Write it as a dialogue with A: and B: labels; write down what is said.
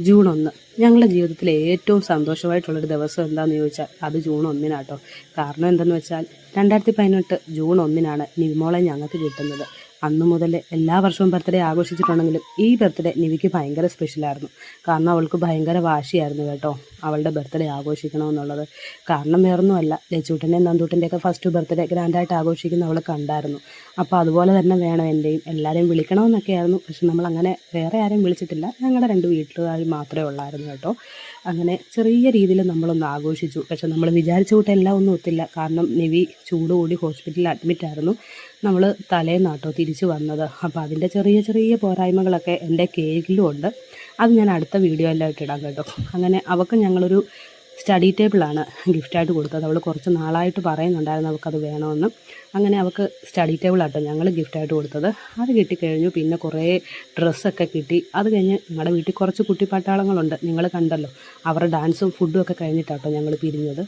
A: June ഒന്ന്. ഞങ്ങളുടെ ജീവിതത്തിലെ ഏറ്റവും സന്തോഷമായിട്ടുള്ളൊരു ദിവസം എന്താണെന്ന് ചോദിച്ചാൽ അത് ജൂൺ ഒന്നിനാട്ടോ. കാരണം എന്തെന്ന് വെച്ചാൽ രണ്ടായിരത്തി പതിനെട്ട് ജൂൺ ഒന്നിനാണ് നിവിമോളെ ഞങ്ങൾക്ക് കിട്ടുന്നത്. അന്നു മുതൽ എല്ലാ വർഷവും ബർത്ത്ഡേ ആഘോഷിച്ചിട്ടുണ്ടെങ്കിലും ഈ ബർത്ത്ഡേ നിവിക്ക് ഭയങ്കര സ്പെഷ്യലായിരുന്നു കാരണം അവൾക്ക് ഭയങ്കര വാശിയായിരുന്നു കേട്ടോ അവളുടെ ബർത്ത്ഡേ ആഘോഷിക്കണമെന്നുള്ളത്. കാരണം വേറൊന്നുമല്ല ലച്ചൂട്ടന്റെയും നന്ദൂട്ടന്റെയൊക്കെ ഫസ്റ്റ് ബർത്ത്ഡേ ഗ്രാൻഡായിട്ട് ആഘോഷിക്കുന്ന അവൾ കണ്ടായിരുന്നു. അപ്പോൾ അതുപോലെ തന്നെ വേണം എന്റെയും എല്ലാവരെയും വിളിക്കണമെന്നൊക്കെയായിരുന്നു. പക്ഷെ നമ്മൾ അങ്ങനെ വേറെ ആരെയും വിളിച്ചിട്ടില്ല ഞങ്ങളുടെ രണ്ട് വീട്ടുകാർ മാത്രമേ ഉള്ളായിരുന്നു കേട്ടോ. അങ്ങനെ ചെറിയ രീതിയിൽ നമ്മളൊന്ന് ആഘോഷിച്ചു. പക്ഷെ നമ്മൾ വിചാരിച്ച കൂട്ടം എല്ലാം ഒന്നും ഒത്തില്ല. കാരണം നിവി ചൂട് കൂടി ഹോസ്പിറ്റലിൽ അഡ്മിറ്റ് ആയിരുന്നു. നമ്മൾ തലേന്നാട്ടോ തിരിച്ചു വന്നത്. അപ്പോൾ അതിന്റെ ചെറിയ ചെറിയ പോരായ്മകളൊക്കെ എന്റെ കേക്കിലും ഉണ്ട്. അത് ഞാൻ അടുത്ത വീഡിയോ എല്ലാം ഇട്ടിടാം കേട്ടോ. അങ്ങനെ അവൾക്ക് ഞങ്ങളൊരു സ്റ്റഡി ടേബിളാണ് ഗിഫ്റ്റായിട്ട് കൊടുത്തത്. അവൾ കുറച്ച് നാളായിട്ട് പറയുന്നുണ്ടായിരുന്നു അവൾക്കത് വേണമെന്ന്. അങ്ങനെ അവൾക്ക് സ്റ്റഡി ടേബിളാട്ടോ ഞങ്ങൾ ഗിഫ്റ്റായിട്ട് കൊടുത്തത്. അത് കിട്ടിക്കഴിഞ്ഞു. പിന്നെ കുറേ ഡ്രസ്സൊക്കെ കിട്ടി. അത് കഴിഞ്ഞ് ഞങ്ങളുടെ വീട്ടിൽ കുറച്ച് കുട്ടിപ്പട്ടാളങ്ങളുണ്ട്. നിങ്ങൾ കണ്ടല്ലോ. അവരുടെ ഡാൻസും ഫുഡും ഒക്കെ കഴിഞ്ഞിട്ടാട്ടോ ഞങ്ങൾ പിരിഞ്ഞത്.